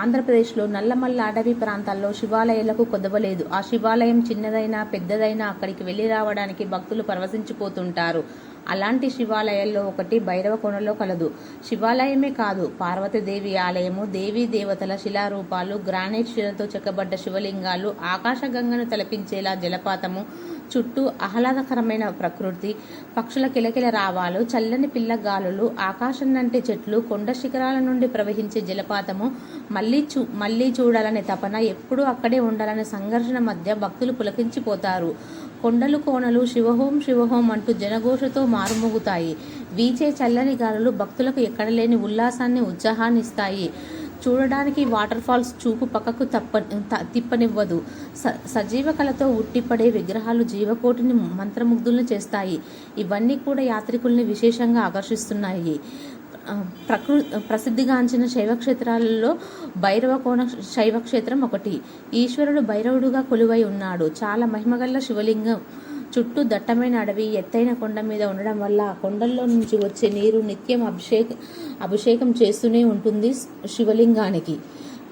ఆంధ్రప్రదేశ్లో నల్లమల్ల అడవి ప్రాంతాల్లో శివాలయాలకు కొదవలేదు. ఆ శివాలయం చిన్నదైనా పెద్దదైనా అక్కడికి వెళ్ళి రావడానికి భక్తులు పరవశించిపోతుంటారు. అలాంటి శివాలయాల్లో ఒకటి భైరవకోనలో కలదు. శివాలయమే కాదు పార్వతీదేవి ఆలయము దేవీ దేవతల శిలారూపాలు గ్రానైట్ శిలతో చెక్కబడ్డ శివలింగాలు ఆకాశగంగను తలపించేలా జలపాతము చుట్టూ ఆహ్లాదకరమైన ప్రకృతి. పక్షుల కిలకిల రావాలు చల్లని పిల్లగాలులు ఆకాశం నంటి చెట్లు కొండ శిఖరాల నుండి ప్రవహించే జలపాతము మళ్ళీ చూ మళ్ళీ చూడాలనే తపన ఎప్పుడూ అక్కడే ఉండాలనే సంఘర్షణ మధ్య భక్తులు పులకించిపోతారు. కొండలు కోనలు శివహోం శివహోం అంటూ జనఘోషతో మారుమోగుతాయి. వీచే చల్లని గాలులు భక్తులకు ఎక్కడలేని ఉల్లాసాన్ని ఉత్సాహాన్నిస్తాయి చూడడానికి వాటర్ ఫాల్స్ చూపు పక్కకు తప్ప త- తిప్పనివ్వదు. స సజీవ కళతో ఉట్టిపడే విగ్రహాలు జీవకోటిని మంత్రముగ్ధులను చేస్తాయి. ఇవన్నీ కూడా యాత్రికుల్ని విశేషంగా ఆకర్షిస్తున్నాయి. ప్రకృ ప్రసిద్ధిగాంచిన శైవక్షేత్రాలలో భైరవకోణ శైవక్షేత్రం ఒకటి. ఈశ్వరుడు భైరవుడుగా కొలువై ఉన్నాడు. చాలా మహిమగల్ల శివలింగం చుట్టూ దట్టమైన అడవి ఎత్తైన కొండ మీద ఉండడం వల్ల ఆ కొండల్లో నుంచి వచ్చే నీరు నిత్యం అభిషేక అభిషేకం చేస్తూనే ఉంటుంది శివలింగానికి.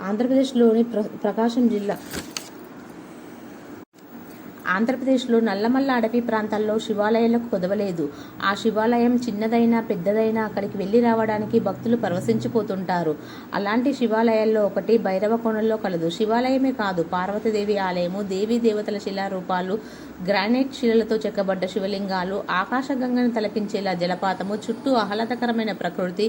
ఆంధ్రప్రదేశ్లోని ప్ర ప్రకాశం జిల్లా ఆంధ్రప్రదేశ్లో నల్లమల్ల అడవి ప్రాంతాల్లో శివాలయాలకు కొదవలేదు. ఆ శివాలయం చిన్నదైనా పెద్దదైనా అక్కడికి వెళ్ళి రావడానికి భక్తులు పరవశించిపోతుంటారు. అలాంటి శివాలయాల్లో ఒకటి భైరవకోణంలో కలదు. శివాలయమే కాదు పార్వతీదేవి ఆలయము దేవీ దేవతల శిలారూపాలు గ్రానైట్ శిలలతో చెక్కబడ్డ శివలింగాలు ఆకాశగంగను తలపించేలా జలపాతము చుట్టూ ఆహ్లాదకరమైన ప్రకృతి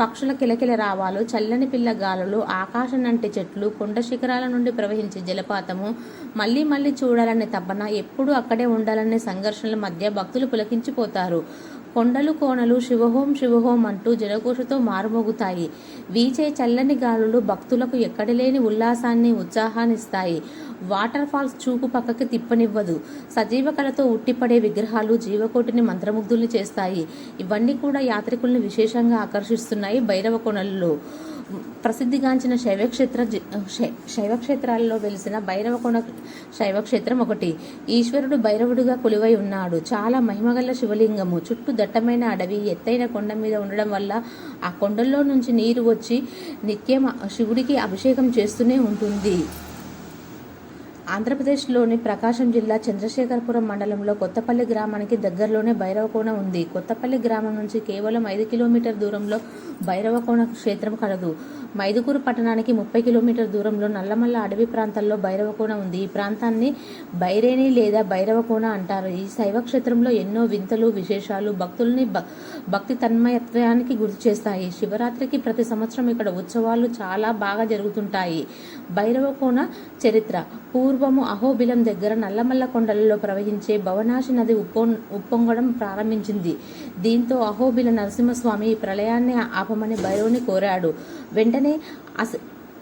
పక్షుల కిలకిల రావాలు చల్లని పిల్ల గాలులు ఆకాశం నంటి చెట్లు కొండ శిఖరాల నుండి ప్రవహించే జలపాతము మళ్ళీ మళ్ళీ చూడాలనే తపన ఎప్పుడూ అక్కడే ఉండాలనే సంఘర్షణల మధ్య భక్తులు పులకించిపోతారు. కొండలు కోనలు శివహోం శివహోం అంటూ జనకోషతో మారుమోగుతాయి. వీచే చల్లని గాలులు భక్తులకు ఎక్కడలేని ఉల్లాసాన్ని ఉత్సాహాన్నిస్తాయి. వాటర్ ఫాల్స్ చూపు పక్కకి తిప్పనివ్వదు. సజీవ కళతో ఉట్టిపడే విగ్రహాలు జీవకోటిని మంత్రముగ్ధుల్ని చేస్తాయి. ఇవన్నీ కూడా యాత్రికుల్ని విశేషంగా ఆకర్షిస్తున్నాయి భైరవ కొనల్లో. ప్రసిద్ధిగాంచిన శైవక్షేత్ర జి- శై- వెలిసిన భైరవకొండ శైవక్షేత్రం ఒకటి. ఈశ్వరుడు భైరవుడుగా కొలువై ఉన్నాడు. చాలా మహిమగల శివలింగము. చుట్టూ దట్టమైన అడవి ఎత్తైన కొండ మీద ఉండడం వల్ల ఆ కొండల్లో నుంచి నీరు వచ్చి నిత్యం శివుడికి అభిషేకం చేస్తూనే ఉంటుంది. ఆంధ్రప్రదేశ్లోని ప్రకాశం జిల్లా చంద్రశేఖరపురం మండలంలో కొత్తపల్లి గ్రామానికి దగ్గరలోనే భైరవకోన ఉంది. కొత్తపల్లి గ్రామం నుంచి కేవలం ఐదు కిలోమీటర్ దూరంలో భైరవకోన క్షేత్రం కలదు. మైదుకూరు పట్టణానికి ముప్పై కిలోమీటర్ దూరంలో నల్లమల్ల అడవి ప్రాంతాల్లో భైరవకోన ఉంది. ఈ ప్రాంతాన్ని బైరేణి లేదా భైరవకోన అంటారు. ఈ శైవ క్షేత్రంలో ఎన్నో వింతలు విశేషాలు భక్తుల్ని భ- భక్తి తన్మయత్వానికి గుర్తు చేస్తాయి. శివరాత్రికి ప్రతి సంవత్సరం ఇక్కడ ఉత్సవాలు చాలా బాగా జరుగుతుంటాయి. భైరవకోన చరిత్ర. పూర్వము అహోబిలం దగ్గర నల్లమల్ల కొండలలో ప్రవహించే భవనాశి నది ఉప్పొ ఉప్పొంగడం ప్రారంభించింది. దీంతో అహోబిల నరసింహస్వామి ఈ ప్రళయాన్ని ఆపమని భైరవుని కోరాడు. వెంటనే అస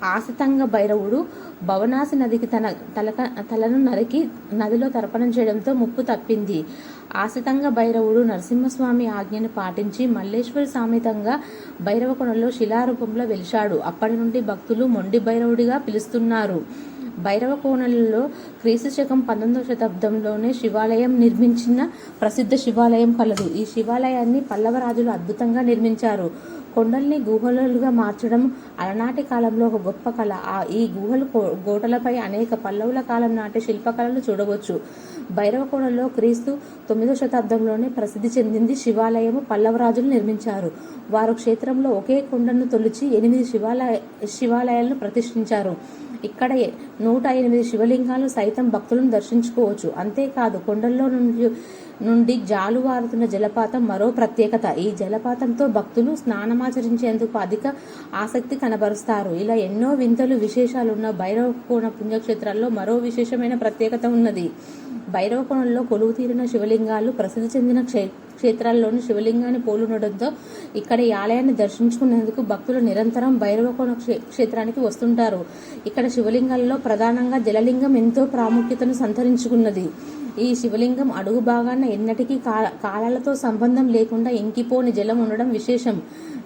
ఆసితంగ భైరవుడు భవనాసి నదికి తన తలక తలను నరికి నదిలో తర్పణం చేయడంతో ముప్పు తప్పింది. ఆసితంగ భైరవుడు నరసింహస్వామి ఆజ్ఞను పాటించి మల్లేశ్వరి సామెతంగా భైరవకొనలో శిలారూపంలో వెలిశాడు. అప్పటి నుండి భక్తులు మొండి భైరవుడిగా పిలుస్తున్నారు. భైరవ కోణలలో క్రీస్తు శకం పంతొమ్మిదవ శతాబ్దంలోనే శివాలయం నిర్మించిన ప్రసిద్ధ శివాలయం కలదు ఈ శివాలయాన్ని పల్లవ రాజులు అద్భుతంగా నిర్మించారు. కొండల్ని గుహలుగా మార్చడం అలనాటి కాలంలో ఒక గొప్ప కళ. ఆ ఈ గుహలు కో- గోటలపై అనేక పల్లవుల కాలం నాటి శిల్పకళలు చూడవచ్చు. భైరవకోణలో క్రీస్తు తొమ్మిదో శతాబ్దంలోనే ప్రసిద్ధి చెందింది శివాలయము పల్లవరాజులు నిర్మించారు. వారు క్షేత్రంలో ఒకే కొండను తొలిచి ఎనిమిది శివాలయ శివాలయాలను ప్రతిష్ఠించారు. ఇక్కడ నూట ఎనిమిది శివలింగాలు సైతం భక్తులను దర్శించుకోవచ్చు. అంతేకాదు కొండల్లో నుండి నుండి జాలువారుతున్న జలపాతం మరో ప్రత్యేకత. ఈ జలపాతంతో భక్తులు స్నానమాచరించేందుకు అధిక ఆసక్తి కనబరుస్తారు. ఇలా ఎన్నో వింతలు విశేషాలున్న భైరవకోణ పుణ్యక్షేత్రాల్లో మరో విశేషమైన ప్రత్యేకత ఉన్నది. భైరవకోణంలో కొలువు తీరిన శివలింగాలు ప్రసిద్ధి చెందిన క్షే క్షేత్రాల్లోని శివలింగాన్ని పోలుండడంతో ఇక్కడ ఈ ఆలయాన్ని దర్శించుకునేందుకు భక్తులు నిరంతరం భైరవకోణ క్షే- క్షేత్రానికి వస్తుంటారు. ఇక్కడ శివలింగాల్లో ప్రధానంగా జలలింగం ఎంతో ప్రాముఖ్యతను సంతరించుకున్నది. ఈ శివలింగం అడుగు భాగాన ఎన్నటికీ కాల కాలాలతో సంబంధం లేకుండా ఇంకిపోని జలం ఉండడం విశేషం.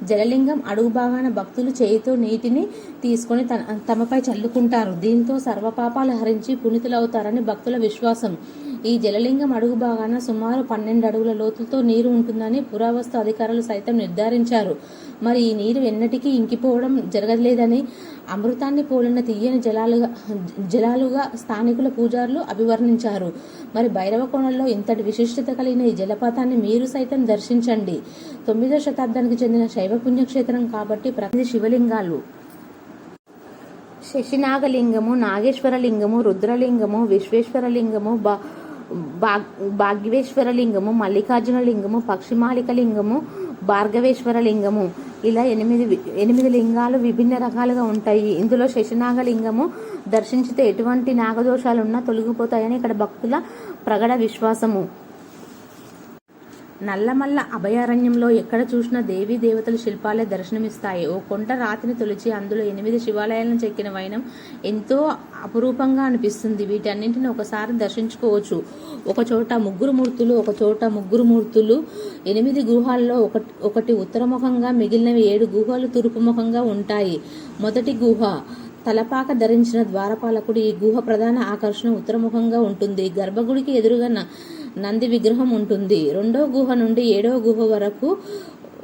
జలలింగం అడుగు భాగాన భక్తులు చేయితో నీటిని తీసుకొని తమపై చల్లుకుంటారు. దీంతో సర్వపాపాలు హరించి పునితులవుతారని భక్తుల విశ్వాసం. ఈ జలలింగం అడుగు భాగాన సుమారు పన్నెండు అడుగుల లోతుతో నీరు ఉంటుందని పురావస్తు అధికారులు సైతం నిర్ధారించారు. మరి ఈ నీరు ఎన్నటికీ ఇంకిపోవడం జరగలేదని అమృతాన్ని పోలిన తీయని జలాలుగా జలాలుగా స్థానికుల పూజారులు అభివర్ణించారు. మరి భైరవకోణంలో ఇంతటి విశిష్టత కలిగిన ఈ జలపాతాన్ని మీరు సైతం దర్శించండి. తొమ్మిదో శతాబ్దానికి చెందిన శైవ పుణ్యక్షేత్రం కాబట్టి ప్రతి శివలింగాలు. శశినాగలింగము నాగేశ్వరలింగము రుద్రలింగము విశ్వేశ్వరలింగము బా భాగ్యవేశ్వర లింగము మల్లికార్జున లింగము పక్షిమాలిక లింగము భార్గవేశ్వర లింగము ఇలా ఎనిమిది ఎనిమిది లింగాలు విభిన్న రకాలుగా ఉంటాయి. ఇందులో శశినాగలింగము దర్శించితే ఎటువంటి నాగదోషాలున్నా తొలగిపోతాయని ఇక్కడ భక్తుల ప్రగడ విశ్వాసము. నల్లమల్ల అభయారణ్యంలో ఎక్కడ చూసినా దేవీ దేవతల శిల్పాలే దర్శనమిస్తాయి. ఓ కొండ రాతిని తొలిచి అందులో ఎనిమిది శివాలయాలను చెక్కిన వైనం ఎంతో అపురూపంగా అనిపిస్తుంది. వీటన్నింటిని ఒకసారి దర్శించుకోవచ్చు. ఒక చోట ముగ్గురు మూర్తులు ఒక చోట ముగ్గురు మూర్తులు ఎనిమిది గుహాల్లో ఒకటి ఒకటి ఉత్తరముఖంగా మిగిలినవి ఏడు గుహలు తూర్పుముఖంగా ఉంటాయి. మొదటి గుహ తలపాక ధరించిన ద్వారపాలకుడు. ఈ గుహ ప్రధాన ఆకర్షణ ఉత్తరముఖంగా ఉంటుంది. గర్భగుడికి ఎదురుగా నంది విగ్రహం ఉంటుంది. రెండో గుహ నుండి ఏడో గుహ వరకు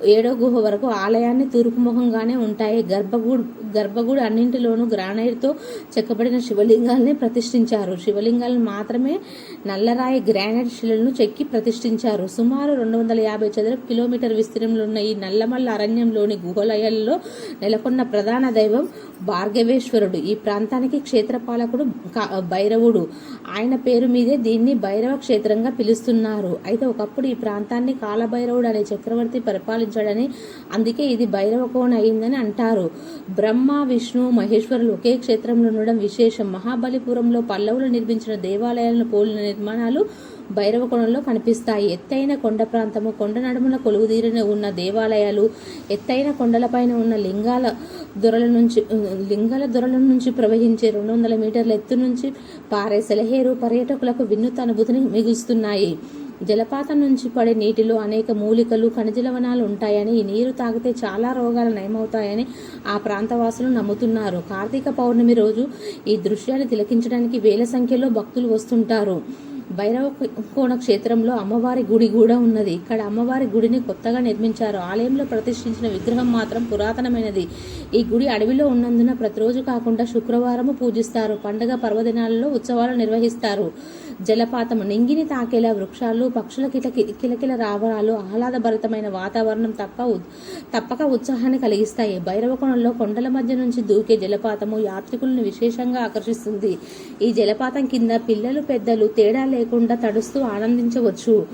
ఏడో గుహ వరకు ఆలయాన్ని తూర్పుముఖంగానే ఉంటాయి. గర్భగుడి గర్భగుడి అన్నింటిలోనూ గ్రానైట్తో చెక్కబడిన శివలింగాల్ని ప్రతిష్ఠించారు. శివలింగాలను మాత్రమే నల్లరాయి గ్రానైట్ శిలలను చెక్కి ప్రతిష్ఠించారు. సుమారు రెండు వందల యాభై చదరపు కిలోమీటర్ విస్తీర్ణంలో ఉన్న ఈ నల్లమల్ల అరణ్యంలోని గుహలయాల్లో నెలకొన్న ప్రధాన దైవం భార్గవేశ్వరుడు. ఈ ప్రాంతానికి క్షేత్రపాలకుడు కా- భైరవుడు. ఆయన పేరు మీదే దీన్ని భైరవ క్షేత్రంగా పిలుస్తున్నారు. అయితే ఒకప్పుడు ఈ ప్రాంతాన్ని కాలభైరవుడు అనే చక్రవర్తి పరిపాలించాడని అందుకే ఇది భైరవ కోణ అయిందని అంటారు. బ్రహ్మ విష్ణు మహేశ్వరులు ఒకే క్షేత్రంలో ఉండడం విశేషం. మహాబలిపురంలో పల్లవులు నిర్మించిన దేవాలయాలను పోలిన నిర్మాణాలు భైరవకొండలో కనిపిస్తాయి. ఎత్తైన కొండ ప్రాంతము కొండ నడుమున కొలువుదీరిన ఉన్న దేవాలయాలు ఎత్తైన కొండలపైన ఉన్న లింగాల దొరల నుంచి లింగాల దొరల నుంచి ప్రవహించే రెండు వందల మీటర్ల ఎత్తు నుంచి పారే సెలహేరు పర్యాటకులకు వినూత్న అనుభూతిని మిగులుస్తున్నాయి. జలపాతం నుంచి పడే నీటిలో అనేక మూలికలు ఖనిజ లవణాలు ఉంటాయని ఈ నీరు తాగితే చాలా రోగాలు నయమవుతాయని ఆ ప్రాంతవాసులు నమ్ముతున్నారు. కార్తీక పౌర్ణమి రోజు ఈ దృశ్యాన్ని తిలకించడానికి వేల సంఖ్యలో భక్తులు వస్తుంటారు. భైరవ కోణ క్షేత్రంలో అమ్మవారి గుడి కూడా ఉన్నది. ఇక్కడ అమ్మవారి గుడిని కొత్తగా నిర్మించారు. ఆలయంలో ప్రతిష్ఠించిన విగ్రహం మాత్రం పురాతనమైనది. ఈ గుడి అడవిలో ఉన్నందున ప్రతిరోజు కాకుండా శుక్రవారము పూజిస్తారు. పండుగ పర్వదినాలలో ఉత్సవాలు నిర్వహిస్తారు. జలపాతం నింగిని తాకేలా వృక్షాలు పక్షుల కిలకి కిలకిల రావరాలు ఆహ్లాదభరితమైన వాతావరణం తప్ప తప్పక ఉత్సాహాన్ని కలిగిస్తాయి. భైరవకోణంలో కొండల మధ్య నుంచి దూకే జలపాతము యాత్రికులను విశేషంగా ఆకర్షిస్తుంది. ఈ జలపాతం కింద పిల్లలు పెద్దలు తేడా లేకుండా తడుస్తూ ఆనందించవచ్చు.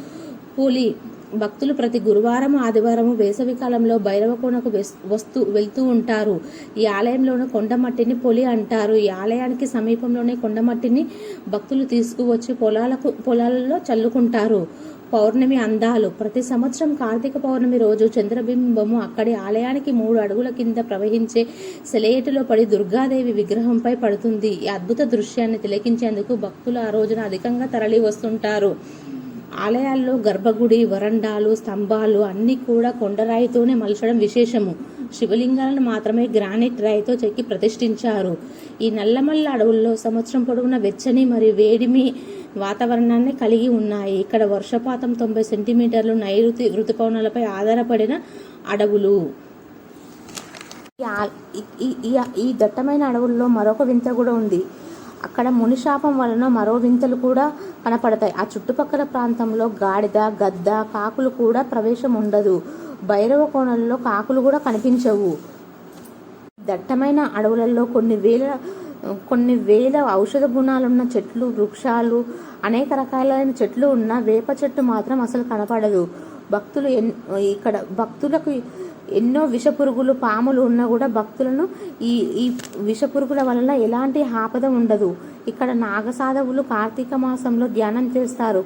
పులి భక్తులు ప్రతి గురువారం ఆదివారం వేసవి కాలంలో భైరవకోనకు వెస్- వస్తూ వెళ్తూ ఉంటారు. ఈ ఆలయంలోని కొండమట్టిని పొలి అంటారు. ఈ ఆలయానికి సమీపంలోనే కొండమట్టిని భక్తులు తీసుకువచ్చి పొలాలకు పొలాలలో చల్లుకుంటారు. పౌర్ణమి అందాలు. ప్రతి సంవత్సరం కార్తీక పౌర్ణమి రోజు చంద్రబింబము అక్కడి ఆలయానికి మూడు అడుగుల కింద ప్రవహించే సెలయేటిలో పడి దుర్గాదేవి విగ్రహంపై పడుతుంది. ఈ అద్భుత దృశ్యాన్ని తిలకించేందుకు భక్తులు ఆ రోజున అధికంగా తరలి వస్తుంటారు ఆలయాల్లో గర్భగుడి వరండాలు స్తంభాలు అన్నీ కూడా కొండరాయితోనే మలచడం విశేషము. శివలింగాలను మాత్రమే గ్రానైట్ రాయితో చెక్కి ప్రతిష్ఠించారు. ఈ నల్లమల్ల అడవుల్లో సంవత్సరం పొడవునా వెచ్చని మరియు వేడిమి వాతావరణాన్ని కలిగి ఉన్నాయి. ఇక్కడ వర్షపాతం తొంభై సెంటీమీటర్లు నైరుతి ఋతుపవనాలపై ఆధారపడిన అడవులు. ఈ ఈ- ఈ దట్టమైన అడవుల్లో మరొక వింత కూడా ఉంది. అక్కడ మునిశాపం వలన మరో వింతలు కూడా కనపడతాయి. ఆ చుట్టుపక్కల ప్రాంతంలో గాడిద గద్ద కాకులు కూడా ప్రవేశం ఉండదు. భైరవ కోణంలో కాకులు కూడా కనిపించవు. దట్టమైన అడవులలో కొన్ని వేల కొన్ని వేల ఔషధ గుణాలున్న చెట్లు వృక్షాలు అనేక రకాలైన చెట్లు ఉన్న వేప చెట్టు మాత్రం అసలు కనపడదు. భక్తులు ఎన్ ఇక్కడ భక్తులకు ఎన్నో విషపురుగులు పాములు ఉన్నా కూడా భక్తులను ఈ ఈ విషపురుగుల వలన ఎలాంటి ఆపద ఉండదు. ఇక్కడ నాగసాధవులు కార్తీక మాసంలో ధ్యానం చేస్తారు.